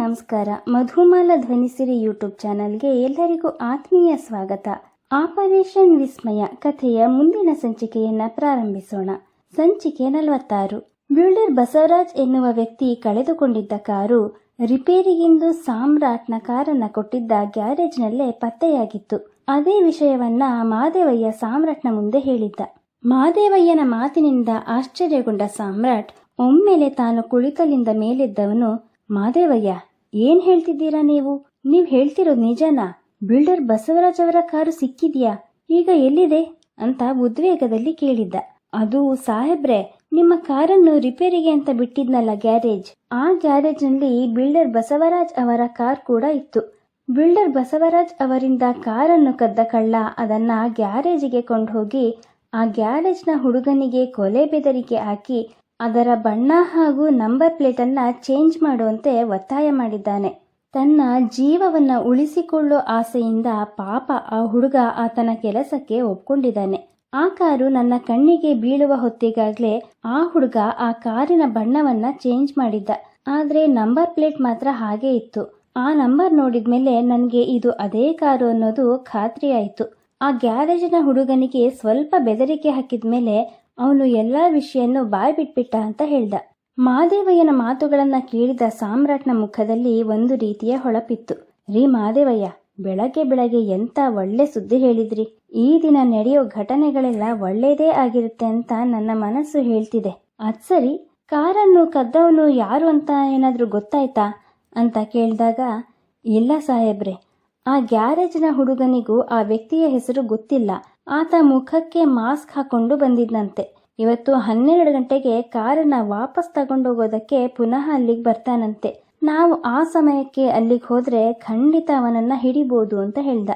ನಮಸ್ಕಾರ. ಮಧುಮಾಲ ಧ್ವನಿಸಿರಿ ಯೂಟ್ಯೂಬ್ ಚಾನಲ್ಗೆ ಎಲ್ಲರಿಗೂ ಆತ್ಮೀಯ ಸ್ವಾಗತ. ಆಪರೇಷನ್ ವಿಸ್ಮಯ ಕಥೆಯ ಮುಂದಿನ ಸಂಚಿಕೆಯನ್ನ ಪ್ರಾರಂಭಿಸೋಣ. ಸಂಚಿಕೆ ನಲವತ್ತಾರು. ಬಿಲ್ಡರ್ ಬಸವರಾಜ್ ಎನ್ನುವ ವ್ಯಕ್ತಿ ಕಳೆದುಕೊಂಡಿದ್ದ ಕಾರು ರಿಪೇರಿಗೆಂದು ಸಾಮ್ರಾಟ್ನ ಕಾರನ್ನ ಕೊಟ್ಟಿದ್ದ ಗ್ಯಾರೇಜ್ನಲ್ಲೇ ಪತ್ತೆಯಾಗಿತ್ತು. ಅದೇ ವಿಷಯವನ್ನ ಮಾದೇವಯ್ಯ ಸಾಮ್ರಾಟ್ನ ಮುಂದೆ ಹೇಳಿದ್ದ. ಮಾದೇವಯ್ಯನ ಮಾತಿನಿಂದ ಆಶ್ಚರ್ಯಗೊಂಡ ಸಾಮ್ರಾಟ್, ಒಮ್ಮೆಲೆ ತಾನು ಕುಳಿತಲಿಂದ ಮೇಲೆದ್ದವನು, ಮಾದೇವಯ್ಯ ಏನ್ ಹೇಳ್ತಿದ್ದೀರಾ ನೀವು? ನೀವ್ ಹೇಳ್ತಿರೋದು ನಿಜನಾ? ಬಿಲ್ಡರ್ ಬಸವರಾಜ್ ಅವರ ಕಾರು ಸಿಕ್ಕಿದ್ಯಾ? ಈಗ ಎಲ್ಲಿದೆ? ಅಂತ ಉದ್ವೇಗದಲ್ಲಿ ಕೇಳಿದ್ದ. ಅದು ಸಾಹೇಬ್ರೆ, ನಿಮ್ಮ ಕಾರನ್ನು ರಿಪೇರಿಗೆ ಅಂತ ಬಿಟ್ಟಿದ್ನಲ್ಲ ಗ್ಯಾರೇಜ್. ಆ ಗ್ಯಾರೇಜ್ನಲ್ಲಿ ಬಿಲ್ಡರ್ ಬಸವರಾಜ್ ಅವರ ಕಾರ್ ಕೂಡ ಇತ್ತು. ಬಿಲ್ಡರ್ ಬಸವರಾಜ್ ಅವರಿಂದ ಕಾರನ್ನು ಕದ್ದ ಕಳ್ಳ ಅದನ್ನ ಗ್ಯಾರೇಜಿಗೆ ಕೊಂಡು ಹೋಗಿ ಆ ಗ್ಯಾರೇಜ್ನ ಹುಡುಗನಿಗೆ ಕೊಲೆ ಬೆದರಿಕೆ ಹಾಕಿ ಅದರ ಬಣ್ಣ ಹಾಗೂ ನಂಬರ್ ಪ್ಲೇಟನ್ನು ಚೇಂಜ್ ಮಾಡುವಂತೆ ಒತ್ತಾಯ ಮಾಡಿದ್ದಾನೆ. ತನ್ನ ಜೀವವನ್ನ ಉಳಿಸಿಕೊಳ್ಳೋ ಆಸೆಯಿಂದ ಪಾಪ ಆ ಹುಡುಗ ಆತನ ಕೆಲಸಕ್ಕೆ ಒಪ್ಕೊಂಡಿದ್ದಾನೆ. ಆ ಕಾರು ನನ್ನ ಕಣ್ಣಿಗೆ ಬೀಳುವ ಹೊತ್ತಿಗಾಗಲೇ ಆ ಹುಡುಗ ಆ ಕಾರಿನ ಬಣ್ಣವನ್ನ ಚೇಂಜ್ ಮಾಡಿದ್ದ. ಆದರೆ ನಂಬರ್ ಪ್ಲೇಟ್ ಮಾತ್ರ ಹಾಗೆ ಇತ್ತು. ಆ ನಂಬರ್ ನೋಡಿದ್ಮೇಲೆ ನನಗೆ ಇದು ಅದೇ ಕಾರು ಅನ್ನೋದು ಖಾತ್ರಿ ಆಯ್ತು ಆ ಗ್ಯಾರೇಜಿನ ಹುಡುಗನಿಗೆ ಸ್ವಲ್ಪ ಬೆದರಿಕೆ ಹಾಕಿದ್ಮೇಲೆ ಅವನು ಎಲ್ಲ ವಿಷಯನ್ನು ಬಾಯ್ ಬಿಟ್ಬಿಟ್ಟ ಅಂತ ಹೇಳ್ದ. ಮಾದೇವಯ್ಯನ ಮಾತುಗಳನ್ನ ಕೇಳಿದ ಸಾಮ್ರಾಟ್ನ ಮುಖದಲ್ಲಿ ಒಂದು ರೀತಿಯ ಹೊಳಪಿತ್ತು. ರೀ ಮಾದೇವಯ್ಯ, ಬೆಳಗ್ಗೆ ಬೆಳಗ್ಗೆ ಎಂತ ಒಳ್ಳೆ ಸುದ್ದಿ ಹೇಳಿದ್ರಿ. ಈ ದಿನ ನಡೆಯೋ ಘಟನೆಗಳೆಲ್ಲ ಒಳ್ಳೇದೇ ಆಗಿರುತ್ತೆ ಅಂತ ನನ್ನ ಮನಸ್ಸು ಹೇಳ್ತಿದೆ. ಅದ್ ಸರಿ, ಕಾರನ್ನು, ಕದ್ದವನು ಯಾರು ಅಂತ ಏನಾದರೂ ಗೊತ್ತಾಯ್ತಾ? ಅಂತ ಕೇಳಿದಾಗ, ಇಲ್ಲ ಸಾಹೇಬ್ರೆ, ಆ ಗ್ಯಾರೇಜ್ನ ಹುಡುಗನಿಗೂ ಆ ವ್ಯಕ್ತಿಯ ಹೆಸರು ಗೊತ್ತಿಲ್ಲ. ಆತ ಮುಖಕ್ಕೆ ಮಾಸ್ಕ್ ಹಾಕೊಂಡು ಬಂದಿದ್ದಂತೆ ಇವತ್ತು ಹನ್ನೆರಡು ಗಂಟೆಗೆ ಕಾರನ್ನ ವಾಪಸ್ ತಗೊಂಡೋಗೋದಕ್ಕೆ ಪುನಃ ಅಲ್ಲಿಗೆ ಬರ್ತಾನಂತೆ. ನಾವು ಆ ಸಮಯಕ್ಕೆ ಅಲ್ಲಿಗೆ ಹೋದ್ರೆ ಖಂಡಿತ ಅವನನ್ನ ಹಿಡಿಬೋದು ಅಂತ ಹೇಳ್ದ.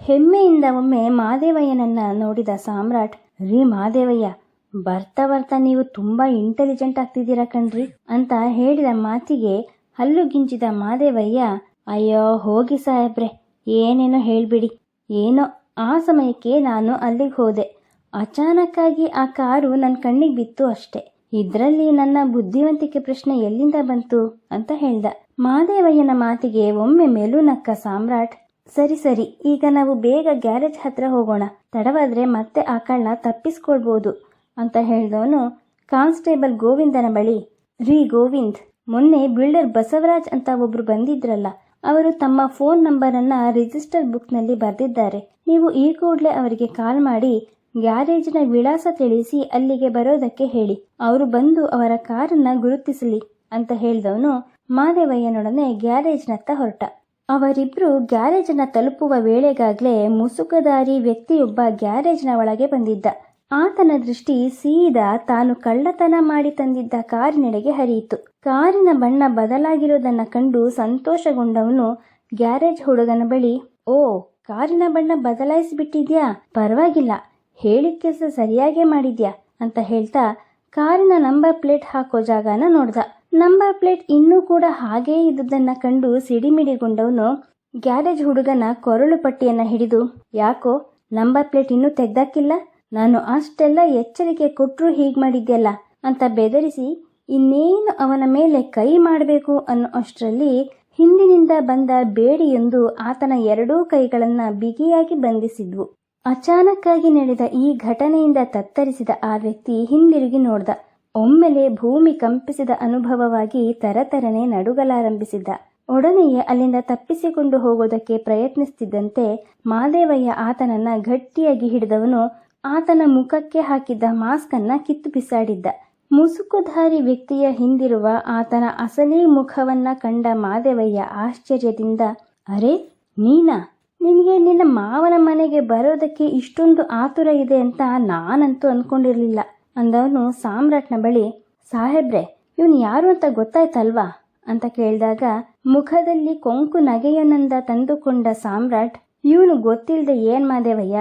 ಹೆಮ್ಮೆಯಿಂದ ಒಮ್ಮೆ ಮಾದೇವಯ್ಯನನ್ನ ನೋಡಿದ ಸಾಮ್ರಾಟ್, ರೀ ಮಾದೇವಯ್ಯ, ಬರ್ತಾ ಬರ್ತಾ ನೀವು ತುಂಬಾ ಇಂಟೆಲಿಜೆಂಟ್ ಆಗ್ತಿದ್ದೀರಾ ಕಣ್ರಿ ಅಂತ ಹೇಳಿದ ಮಾತಿಗೆ ಹಲ್ಲು ಗಿಂಚಿದ ಮಾದೇವಯ್ಯ, ಅಯ್ಯೋ ಹೋಗಿ ಸಾಹೇಬ್ರೆ, ಏನೇನೋ ಹೇಳ್ಬಿಡಿ, ಏನೋ ಆ ಸಮಯಕ್ಕೆ ನಾನು ಅಲ್ಲಿಗೆ ಹೋದೆ. ಅಚಾನಕ್ಕಾಗಿ ಆ ಕಾರು ನನ್ನ ಕಣ್ಣಿಗೆ ಬಿತ್ತು ಅಷ್ಟೆ. ಇದರಲ್ಲಿ ನನ್ನ ಬುದ್ಧಿವಂತಿಕೆ ಪ್ರಶ್ನೆ ಎಲ್ಲಿಂದ ಬಂತು ಅಂತ ಹೇಳ್ದ. ಮಾದೇವಯ್ಯನ ಮಾತಿಗೆ ಒಮ್ಮೆ ಮೇಲೂ ನಕ್ಕ ಸಾಮ್ರಾಟ್, ಸರಿ ಸರಿ, ಈಗ ನಾವು ಬೇಗ ಗ್ಯಾರೇಜ್ ಹತ್ರ ಹೋಗೋಣ. ತಡವಾದ್ರೆ ಮತ್ತೆ ಆ ಕಳ್ಳ ತಪ್ಪಿಸ್ಕೊಳ್ಬೋದು ಅಂತ ಹೇಳಿದವನು ಕಾನ್ಸ್ಟೇಬಲ್ ಗೋವಿಂದನ ಬಳಿ. ರೀ ಗೋವಿಂದ್, ಮೊನ್ನೆ ಬಿಲ್ಡರ್ ಬಸವರಾಜ್ ಅಂತ ಒಬ್ರು ಬಂದಿದ್ರಲ್ಲ ಅವರು ತಮ್ಮ ಫೋನ್ ನಂಬರನ್ನ ರಿಜಿಸ್ಟರ್ ಬುಕ್ನಲ್ಲಿ ಬರೆದಿದ್ದಾರೆ. ನೀವು ಈ ಕೂಡಲೇ ಅವರಿಗೆ ಕಾಲ್ ಮಾಡಿ ಗ್ಯಾರೇಜಿನ ವಿಳಾಸ ತಿಳಿಸಿ ಅಲ್ಲಿಗೆ ಬರೋದಕ್ಕೆ ಹೇಳಿ. ಅವರು ಬಂದು ಅವರ ಕಾರನ್ನ ಗುರುತಿಸಲಿ ಅಂತ ಹೇಳಿದವನು ಮಾದೇವಯ್ಯನೊಡನೆ ಗ್ಯಾರೇಜ್ನತ್ತ ಹೊರಟ. ಅವರಿಬ್ರು ಗ್ಯಾರೇಜ್ನ ತಲುಪುವ ವೇಳೆಗಾಗಲೇ ಮುಸುಕದಾರಿ ವ್ಯಕ್ತಿಯೊಬ್ಬ ಗ್ಯಾರೇಜ್ನ ಒಳಗೆ ಬಂದಿದ್ದ. ಆತನ ದೃಷ್ಟಿ ಸೀದಾ ತಾನು ಕಳ್ಳತನ ಮಾಡಿ ತಂದಿದ್ದ ಕಾರಿನೆಡೆಗೆ ಹರಿಯಿತು. ಕಾರಿನ ಬಣ್ಣ ಬದಲಾಗಿರೋದನ್ನು ಕಂಡು ಸಂತೋಷಗೊಂಡವನು ಗ್ಯಾರೇಜ್ ಹುಡುಗನ ಬಳಿ, ಓ, ಕಾರಿನ ಬಣ್ಣ ಬದಲಾಯಿಸಿಬಿಟ್ಟಿದ್ಯಾ? ಪರವಾಗಿಲ್ಲ ಹೇಳಿದ ಕೆಲಸ ಸರಿಯಾಗೇ ಮಾಡಿದ್ಯಾ? ಅಂತ ಹೇಳ್ತಾ ಕಾರಿನ ನಂಬರ್ ಪ್ಲೇಟ್ ಹಾಕೋ ಜಾಗನ ನೋಡ್ದ. ನಂಬರ್ ಪ್ಲೇಟ್ ಇನ್ನೂ ಕೂಡ ಹಾಗೇ ಇದ್ದುದನ್ನ ಕಂಡು ಸಿಡಿಮಿಡಿಗೊಂಡವನು ಗ್ಯಾರೇಜ್ ಹುಡುಗನ ಕೊರಳು ಪಟ್ಟಿಯನ್ನು ಹಿಡಿದು, ಯಾಕೋ, ನಂಬರ್ ಪ್ಲೇಟ್ ಇನ್ನೂ ತೆಗ್ದಾಕಿಲ್ಲ? ನಾನು ಅಷ್ಟೆಲ್ಲ ಎಚ್ಚರಿಕೆ ಕೊಟ್ಟರು ಹೀಗೆ ಮಾಡಿದ್ಯಲ್ಲ ಅಂತ ಬೆದರಿಸಿ ಇನ್ನೇನು ಅವನ ಮೇಲೆ ಕೈ ಮಾಡಬೇಕು ಅನ್ನೋ ಅಷ್ಟರಲ್ಲಿ ಹಿಂದಿನಿಂದ ಬಂದ ಬೇಡಿಯೊಂದು ಆತನ ಎರಡೂ ಕೈಗಳನ್ನ ಬಿಗಿಯಾಗಿ ಬಂಧಿಸಿದ್ವು. ಅಚಾನಕ್ಕಾಗಿ ನಡೆದ ಈ ಘಟನೆಯಿಂದ ತತ್ತರಿಸಿದ ಆ ವ್ಯಕ್ತಿ ಹಿಂದಿರುಗಿ ನೋಡ್ದ. ಒಮ್ಮೆಲೆ ಭೂಮಿ ಕಂಪಿಸಿದ ಅನುಭವವಾಗಿ ತರತರನೆ ನಡುಗಲಾರಂಭಿಸಿದ್ದ. ಒಡನೆಯೇ ಅಲ್ಲಿಂದ ತಪ್ಪಿಸಿಕೊಂಡು ಹೋಗೋದಕ್ಕೆ ಪ್ರಯತ್ನಿಸುತ್ತಿದ್ದಂತೆ ಮಾದೇವಯ್ಯ ಆತನನ್ನ ಗಟ್ಟಿಯಾಗಿ ಹಿಡಿದವನು ಆತನ ಮುಖಕ್ಕೆ ಹಾಕಿದ್ದ ಮಾಸ್ಕ್ ಅನ್ನ ಕಿತ್ತು ಬಿಸಾಡಿದ್ದ. ಮುಸುಕುಧಾರಿ ವ್ಯಕ್ತಿಯ ಹಿಂದಿರುವ ಆತನ ಅಸಲಿ ಮುಖವನ್ನ ಕಂಡ ಮಾದೇವಯ್ಯ ಆಶ್ಚರ್ಯದಿಂದ, ಅರೆ, ನೀನಾ? ನಿನಗೆ ನಿನ್ನ ಮಾವನ ಮನೆಗೆ ಬರೋದಕ್ಕೆ ಇಷ್ಟೊಂದು ಆತುರ ಇದೆ ಅಂತ ನಾನಂತೂ ಅನ್ಕೊಂಡಿರ್ಲಿಲ್ಲ. ಅಂದವನು ಸಾಮ್ರಾಟ್ನ ಬಳಿ, ಸಾಹೇಬ್ರೆ, ಇವನು ಯಾರು ಅಂತ ಗೊತ್ತಾಯ್ತಲ್ವಾ? ಅಂತ ಕೇಳಿದಾಗ, ಮುಖದಲ್ಲಿ ಕೊಂಕು ನಗೆಯೊಂದ ತಂದುಕೊಂಡ ಸಾಮ್ರಾಟ್, ಇವನು ಗೊತ್ತಿಲ್ಲದೆ ಏನ್ ಮಾದೇವಯ್ಯ?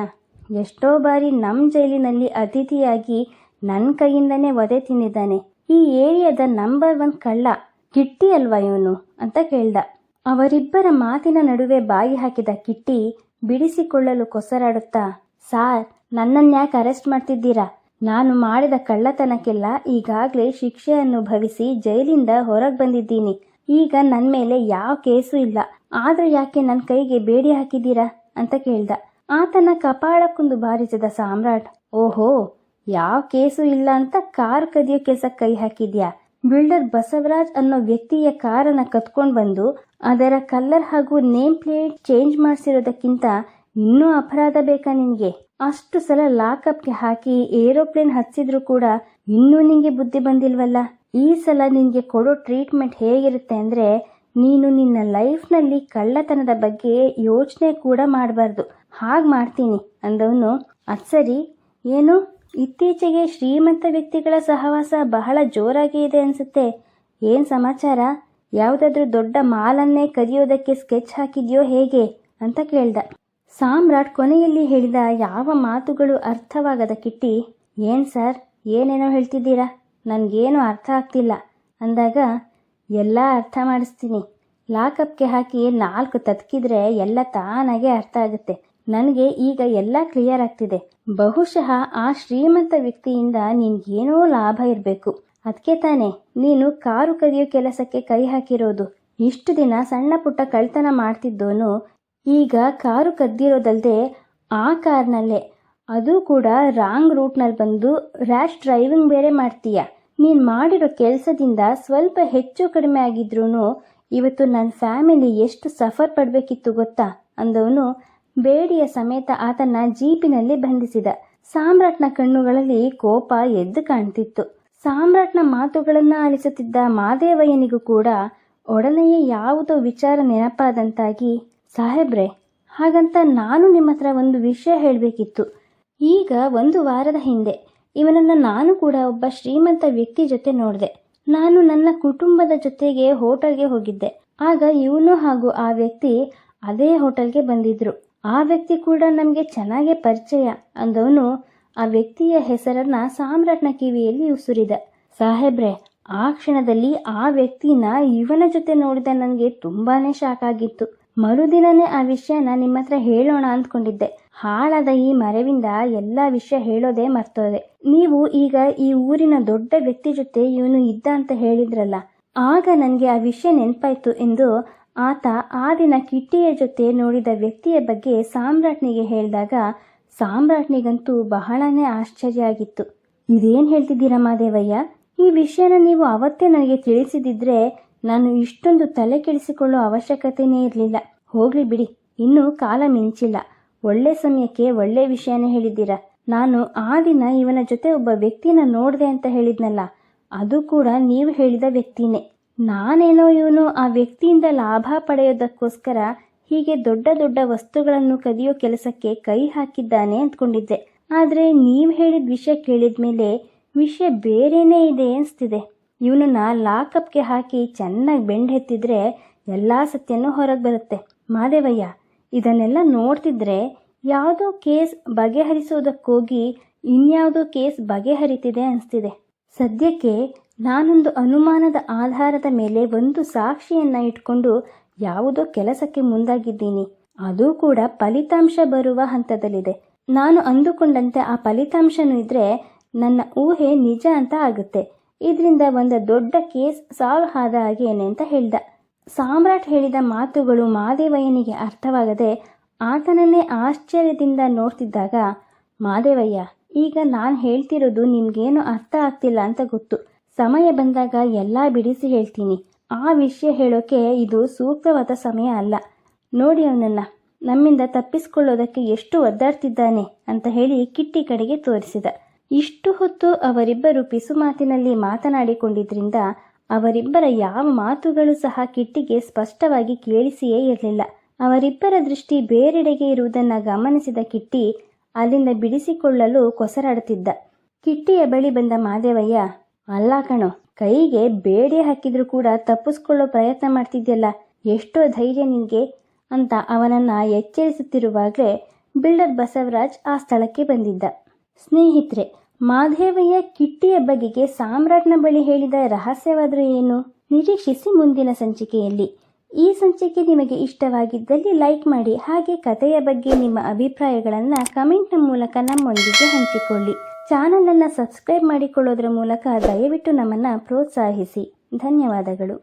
ಎಷ್ಟೋ ಬಾರಿ ನಮ್ಮ ಜೈಲಿನಲ್ಲಿ ಅತಿಥಿಯಾಗಿ ನನ್ನ ಕೈಯಿಂದನೇ ಒದೆ ತಿಂದಿದ್ದಾನೆ. ಈ ಏರಿಯಾದ ನಂಬರ್ ಒನ್ ಕಳ್ಳ, ಕಿಟ್ಟಿ ಅಲ್ವಾ ಇವನು? ಅಂತ ಕೇಳ್ದ. ಅವರಿಬ್ಬರ ಮಾತಿನ ನಡುವೆ ಬಾಯಿ ಹಾಕಿದ ಕಿಟ್ಟಿ ಬಿಡಿಸಿಕೊಳ್ಳಲು ಕೊಸರಾಡುತ್ತಾ, ಸಾರ್ ನನ್ನನ್ಯಾಕೆ ಅರೆಸ್ಟ್ ಮಾಡ್ತಿದ್ದೀರಾ? ನಾನು ಮಾಡಿದ ಕಳ್ಳತನಕ್ಕೆಲ್ಲ ಈಗಾಗಲೇ ಶಿಕ್ಷೆ ಅನುಭವಿಸಿ ಜೈಲಿಂದ ಹೊರಗೆ ಬಂದಿದ್ದೀನಿ. ಈಗ ನನ್ನ ಮೇಲೆ ಯಾವ ಕೇಸು ಇಲ್ಲ. ಆದ್ರೆ ಯಾಕೆ ನನ್ನ ಕೈಗೆ ಬೇಡಿ ಹಾಕಿದ್ದೀರಾ? ಅಂತ ಕೇಳ್ದ. ಆತನ ಕಪಾಳಕ್ಕೊಂದು ಬಾರಿಸಿದ ಸಾಮ್ರಾಟ್, ಓಹೋ, ಯಾವ ಕೇಸು ಇಲ್ಲ ಅಂತ ಕಾರ್ ಕದಿಯೋ ಕೆಲಸ ಕೈ ಹಾಕಿದ್ಯಾ? ಬಿಲ್ಡರ್ ಬಸವರಾಜ್ ಅನ್ನೋ ವ್ಯಕ್ತಿಯ ಕಾರನ್ನ ಕತ್ಕೊಂಡು ಬಂದು ಅದರ ಕಲರ್ ಹಾಗೂ ನೇಮ್ ಪ್ಲೇಟ್ ಚೇಂಜ್ ಮಾಡಿಸಿರೋದಕ್ಕಿಂತ ಇನ್ನೂ ಅಪರಾಧ ಬೇಕಾ ನಿನಗೆ? ಅಷ್ಟು ಸಲ ಲಾಕಪ್ಗೆ ಹಾಕಿ ಏರೋಪ್ಲೇನ್ ಹತ್ಸಿದ್ರು ಕೂಡ ಇನ್ನೂ ನಿಂಗೆ ಬುದ್ಧಿ ಬಂದಿಲ್ವಲ್ಲ? ಈ ಸಲ ನಿನಗೆ ಕೊಡೋ ಟ್ರೀಟ್ಮೆಂಟ್ ಹೇಗಿರುತ್ತೆ ಅಂದ್ರೆ ನೀನು ನಿನ್ನ ಲೈಫ್ನಲ್ಲಿ ಕಳ್ಳತನದ ಬಗ್ಗೆ ಯೋಚನೆ ಕೂಡ ಮಾಡಬಾರ್ದು. ಹಾಗೆ ಮಾಡ್ತೀನಿ, ಅಂದವನು. ಅದು ಏನು? ಇತ್ತೀಚೆಗೆ ಶ್ರೀಮಂತ ವ್ಯಕ್ತಿಗಳ ಸಹವಾಸ ಬಹಳ ಜೋರಾಗಿ ಇದೆ ಅನ್ಸುತ್ತೆ. ಏನು ಸಮಾಚಾರ? ಯಾವುದಾದ್ರೂ ದೊಡ್ಡ ಮಾಲನ್ನೇ ಕದಿಯೋದಕ್ಕೆ ಸ್ಕೆಚ್ ಹಾಕಿದ್ಯೋ ಹೇಗೆ? ಅಂತ ಕೇಳ್ದ. ಸಾಮ್ರಾಟ್ ಕೊನೆಯಲ್ಲಿ ಹೇಳಿದ ಯಾವ ಮಾತುಗಳು ಅರ್ಥವಾಗದ ಕಿಟ್ಟಿ? ಏನ್ ಸರ್? ಏನೇನೋ ಹೇಳ್ತಿದ್ದೀರಾ? ನನಗೇನು ಅರ್ಥ ಆಗ್ತಿಲ್ಲ, ಅಂದಾಗ ಎಲ್ಲ ಅರ್ಥ ಮಾಡಿಸ್ತೀನಿ. ಲಾಕಪ್ಗೆ ಹಾಕಿ ನಾಲ್ಕು ತತ್ಕಿದ್ರೆ ಎಲ್ಲ ತಾನಾಗೆ ಅರ್ಥ ಆಗುತ್ತೆ. ನನಗೆ ಈಗ ಎಲ್ಲ ಕ್ಲಿಯರ್ ಆಗ್ತಿದೆ. ಬಹುಶಃ ಆ ಶ್ರೀಮಂತ ವ್ಯಕ್ತಿಯಿಂದ ನಿನ್ಗೇನೋ ಲಾಭ ಇರಬೇಕು. ಅದಕ್ಕೆ ತಾನೇ, ನೀನು ಕಾರು ಕದಿಯೋ ಕೆಲಸಕ್ಕೆ ಕೈ ಹಾಕಿರೋದು. ಇಷ್ಟು ದಿನ ಸಣ್ಣ ಪುಟ್ಟ ಕಳ್ತನ ಮಾಡ್ತಿದ್ದೋನು, ಈಗ ಕಾರು ಕದ್ದಿರೋದಲ್ಲದೆ ಆ ಕಾರ್ನಲ್ಲೇ. ಅದು ಕೂಡ ರಾಂಗ್ ರೂಟ್ನಲ್ಲಿ ಬಂದು ರ್ಯಾಶ್ ಡ್ರೈವಿಂಗ್ ಬೇರೆ ಮಾಡ್ತೀಯ? ನೀನು ಮಾಡಿರೋ ಕೆಲಸದಿಂದ ಸ್ವಲ್ಪ ಹೆಚ್ಚು ಕಡಿಮೆ ಆಗಿದ್ರೂ ಇವತ್ತು ನನ್ನ ಫ್ಯಾಮಿಲಿ ಎಷ್ಟು ಸಫರ್ ಪಡಬೇಕಿತ್ತು ಗೊತ್ತಾ ಅಂದವನು ಬೇಡಿಯ ಸಮೇತ ಆತನ ಜೀಪಿನಲ್ಲಿ ಬಂಧಿಸಿದ. ಸಾಮ್ರಾಟ್ನ ಕಣ್ಣುಗಳಲ್ಲಿ ಕೋಪ ಎದ್ದು ಕಾಣ್ತಿತ್ತು. ಸಾಮ್ರಾಟ್ನ ಮಾತುಗಳನ್ನ ಆಲಿಸುತ್ತಿದ್ದ ಮಾದೇವಯ್ಯನಿಗೂ ಕೂಡ ಒಡನೆಯೇ ಯಾವುದೋ ವಿಚಾರ ನೆನಪಾದಂತಾಗಿ, ಸಾಹೇಬ್ರೆ, ಹಾಗಂತ ನಾನು ನಿಮ್ಮ ಹತ್ರ ಒಂದು ವಿಷಯ ಹೇಳಬೇಕಿತ್ತು. ಈಗ ಒಂದು ವಾರದ ಹಿಂದೆ ಇವನನ್ನು ನಾನು ಕೂಡ ಒಬ್ಬ ಶ್ರೀಮಂತ ವ್ಯಕ್ತಿ ಜೊತೆ ನೋಡಿದೆ. ನಾನು ನನ್ನ ಕುಟುಂಬದ ಜೊತೆಗೆ ಹೋಟೆಲ್ಗೆ ಹೋಗಿದ್ದೆ. ಆಗ ಇವನು ಹಾಗೂ ಆ ವ್ಯಕ್ತಿ ಅದೇ ಹೋಟೆಲ್ಗೆ ಬಂದಿದ್ರು. ಆ ವ್ಯಕ್ತಿ ಕೂಡ ನಮಗೆ ಚೆನ್ನಾಗೇ ಪರಿಚಯ ಅಂದವನು ಆ ವ್ಯಕ್ತಿಯ ಹೆಸರನ್ನ ಸಾಮ್ರಾಟ್ನ ಕಿವಿಯಲ್ಲಿ ಉಸುರಿದ. ಸಾಹೇಬ್ರೆ, ಆ ಕ್ಷಣದಲ್ಲಿ ಆ ವ್ಯಕ್ತಿನ ಇವನ ಜೊತೆ ನೋಡಿದ ನನಗೆ ತುಂಬಾನೇ ಶಾಕ್ ಆಗಿತ್ತು. ಮರುದಿನನೇ ಆ ವಿಷಯನ ನಿಮ್ಮ ಹತ್ರ ಹೇಳೋಣ ಅಂದ್ಕೊಂಡಿದ್ದೆ. ಹಾಳಾದ ಈ ಮರವಿಂದ ಎಲ್ಲ ವಿಷಯ ಹೇಳೋದೇ ಮರ್ತೋದೆ. ನೀವು ಈಗ ಈ ಊರಿನ ದೊಡ್ಡ ವ್ಯಕ್ತಿ ಜೊತೆ ಇವನು ಇದ್ದ ಅಂತ ಹೇಳಿದ್ರಲ್ಲ, ಆಗ ನನಗೆ ಆ ವಿಷಯ ನೆನಪಾಯ್ತು ಎಂದು ಆತ ಆ ದಿನ ಕಿಟ್ಟಿಯ ಜೊತೆ ನೋಡಿದ ವ್ಯಕ್ತಿಯ ಬಗ್ಗೆ ಸಾಮ್ರಾಟ್ನಿಗೆ ಹೇಳಿದಾಗ ಸಾಮ್ರಾಟ್ನಿಗಂತೂ ಬಹಳನೇ ಆಶ್ಚರ್ಯ ಆಗಿತ್ತು. ಇದೇನು ಹೇಳ್ತಿದ್ದೀರಾ ಮಾದೇವಯ್ಯ? ಈ ವಿಷಯನ ನೀವು ಅವತ್ತೇ ನನಗೆ ತಿಳಿಸಿದಿದ್ರೆ ನಾನು ಇಷ್ಟೊಂದು ತಲೆ ಕೆಡಿಸಿಕೊಳ್ಳೋ ಅವಶ್ಯಕತೆಯೇ ಇರಲಿಲ್ಲ. ಹೋಗ್ಲಿ ಬಿಡಿ. ಇನ್ನೂ ಕಾಲ ಮಿಂಚಿಲ್ಲ. ಒಳ್ಳೆ ಸಮಯಕ್ಕೆ ಒಳ್ಳೆ ವಿಷಯನೇ ಹೇಳಿದ್ದೀರ. ನಾನು ಆ ದಿನ ಇವನ ಜೊತೆ ಒಬ್ಬ ವ್ಯಕ್ತಿನ ನೋಡಿದೆ ಅಂತ ಹೇಳಿದ್ನಲ್ಲ, ಅದು ಕೂಡ ನೀವು ಹೇಳಿದ ವ್ಯಕ್ತಿನೇ. ನಾನೇನೋ ಇವನು ಆ ವ್ಯಕ್ತಿಯಿಂದ ಲಾಭ ಪಡೆಯೋದಕ್ಕೋಸ್ಕರ ಹೀಗೆ ದೊಡ್ಡ ದೊಡ್ಡ ವಸ್ತುಗಳನ್ನು ಕದಿಯೋ ಕೆಲಸಕ್ಕೆ ಕೈ ಹಾಕಿದ್ದಾನೆ ಅಂದ್ಕೊಂಡಿದ್ದೆ. ಆದರೆ ನೀವು ಹೇಳಿದ ವಿಷಯ ಕೇಳಿದ ಮೇಲೆ ವಿಷಯ ಬೇರೇನೇ ಇದೆ ಅನಿಸ್ತಿದೆ. ಇವನನ್ನ ಲಾಕಪ್ಗೆ ಹಾಕಿ ಚೆನ್ನಾಗಿ ಬೆಂಡೆತ್ತಿದ್ರೆ ಎಲ್ಲ ಸತ್ಯನೂ ಹೊರಗೆ ಬರುತ್ತೆ. ಮಾದೇವಯ್ಯ, ಇದನ್ನೆಲ್ಲ ನೋಡ್ತಿದ್ರೆ ಯಾವುದೋ ಕೇಸ್ ಬಗೆಹರಿಸೋದಕ್ಕೋಗಿ ಇನ್ಯಾವುದೋ ಕೇಸ್ ಬಗೆಹರಿತಿದೆ ಅನಿಸ್ತಿದೆ. ಸದ್ಯಕ್ಕೆ ನಾನೊಂದು ಅನುಮಾನದ ಆಧಾರದ ಮೇಲೆ ಒಂದು ಸಾಕ್ಷಿಯನ್ನ ಇಟ್ಕೊಂಡು ಯಾವುದೋ ಕೆಲಸಕ್ಕೆ ಮುಂದಾಗಿದ್ದೀನಿ. ಅದೂ ಕೂಡ ಫಲಿತಾಂಶ ಬರುವ ಹಂತದಲ್ಲಿದೆ. ನಾನು ಅಂದುಕೊಂಡಂತೆ ಆ ಫಲಿತಾಂಶನೂ ಇದ್ರೆ ನನ್ನ ಊಹೆ ನಿಜ ಅಂತ ಆಗುತ್ತೆ. ಇದರಿಂದ ಒಂದು ದೊಡ್ಡ ಕೇಸ್ ಸಾಲ್ವ್ ಆದ ಹಾಗೇನೆ ಅಂತ ಹೇಳಿದ. ಸಾಮ್ರಾಟ್ ಹೇಳಿದ ಮಾತುಗಳು ಮಾದೇವಯ್ಯನಿಗೆ ಅರ್ಥವಾಗದೆ ಆತನನ್ನೇ ಆಶ್ಚರ್ಯದಿಂದ ನೋಡ್ತಿದ್ದಾಗ, ಮಾದೇವಯ್ಯ, ಈಗ ನಾನು ಹೇಳ್ತಿರೋದು ನಿಮ್ಗೇನು ಅರ್ಥ ಆಗ್ತಿಲ್ಲ ಅಂತ ಗೊತ್ತು. ಸಮಯ ಬಂದಾಗ ಎಲ್ಲ ಬಿಡಿಸಿ ಹೇಳ್ತೀನಿ. ಆ ವಿಷಯ ಹೇಳೋಕೆ ಇದು ಸೂಕ್ತವಾದ ಸಮಯ ಅಲ್ಲ. ನೋಡಿ ಅವನನ್ನ, ನಮ್ಮಿಂದ ತಪ್ಪಿಸ್ಕೊಳ್ಳೋದಕ್ಕೆ ಎಷ್ಟು ಒದ್ದಾಡ್ತಿದ್ದಾನೆ ಅಂತ ಹೇಳಿ ಕಿಟ್ಟಿ ಕಡೆಗೆ ತೋರಿಸಿದ. ಇಷ್ಟು ಹೊತ್ತು ಅವರಿಬ್ಬರು ಪಿಸು ಮಾತಿನಲ್ಲಿ ಮಾತನಾಡಿಕೊಂಡಿದ್ರಿಂದ ಅವರಿಬ್ಬರ ಯಾವ ಮಾತುಗಳು ಸಹ ಕಿಟ್ಟಿಗೆ ಸ್ಪಷ್ಟವಾಗಿ ಕೇಳಿಸಿಯೇ ಇರಲಿಲ್ಲ. ಅವರಿಬ್ಬರ ದೃಷ್ಟಿ ಬೇರೆಡೆಗೆ ಇರುವುದನ್ನ ಗಮನಿಸಿದ ಕಿಟ್ಟಿ ಅಲ್ಲಿಂದ ಬಿಡಿಸಿಕೊಳ್ಳಲು ಕೊಸರಾಡುತ್ತಿದ್ದ. ಕಿಟ್ಟಿಯ ಬಳಿ ಬಂದ ಮಾದೇವಯ್ಯ, ಅಲ್ಲ ಕಣೋ, ಕೈಗೆ ಬೇಡೆ ಹಾಕಿದ್ರೂ ಕೂಡ ತಪ್ಪಿಸ್ಕೊಳ್ಳೋ ಪ್ರಯತ್ನ ಮಾಡ್ತಿದ್ಯಲ್ಲ, ಎಷ್ಟೋ ಧೈರ್ಯ ನಿನ್ಗೆ ಅಂತ ಅವನನ್ನ ಎಚ್ಚರಿಸುತ್ತಿರುವಾಗಲೇ ಬಿಲ್ಡರ್ ಬಸವರಾಜ್ ಆ ಸ್ಥಳಕ್ಕೆ ಬಂದಿದ್ದ. ಸ್ನೇಹಿತರೆ, ಮಾಧೇವಯ್ಯ ಕಿಟ್ಟಿಯ ಬಗೆಗೆ ಸಾಮ್ರಾಟ್ನ ಬಳಿ ಹೇಳಿದ ರಹಸ್ಯವಾದರೂ ಏನು? ನಿರೀಕ್ಷಿಸಿ ಮುಂದಿನ ಸಂಚಿಕೆಯಲ್ಲಿ. ಈ ಸಂಚಿಕೆ ನಿಮಗೆ ಇಷ್ಟವಾಗಿದ್ದಲ್ಲಿ ಲೈಕ್ ಮಾಡಿ, ಹಾಗೆ ಕಥೆಯ ಬಗ್ಗೆ ನಿಮ್ಮ ಅಭಿಪ್ರಾಯಗಳನ್ನು ಕಮೆಂಟ್ನ ಮೂಲಕ ನಮ್ಮೊಂದಿಗೆ ಹಂಚಿಕೊಳ್ಳಿ. ಚಾನಲನ್ನು ಸಬ್ಸ್ಕ್ರೈಬ್ ಮಾಡಿಕೊಳ್ಳೋದ್ರ ಮೂಲಕ ದಯವಿಟ್ಟು ನಮ್ಮನ್ನು ಪ್ರೋತ್ಸಾಹಿಸಿ. ಧನ್ಯವಾದಗಳು.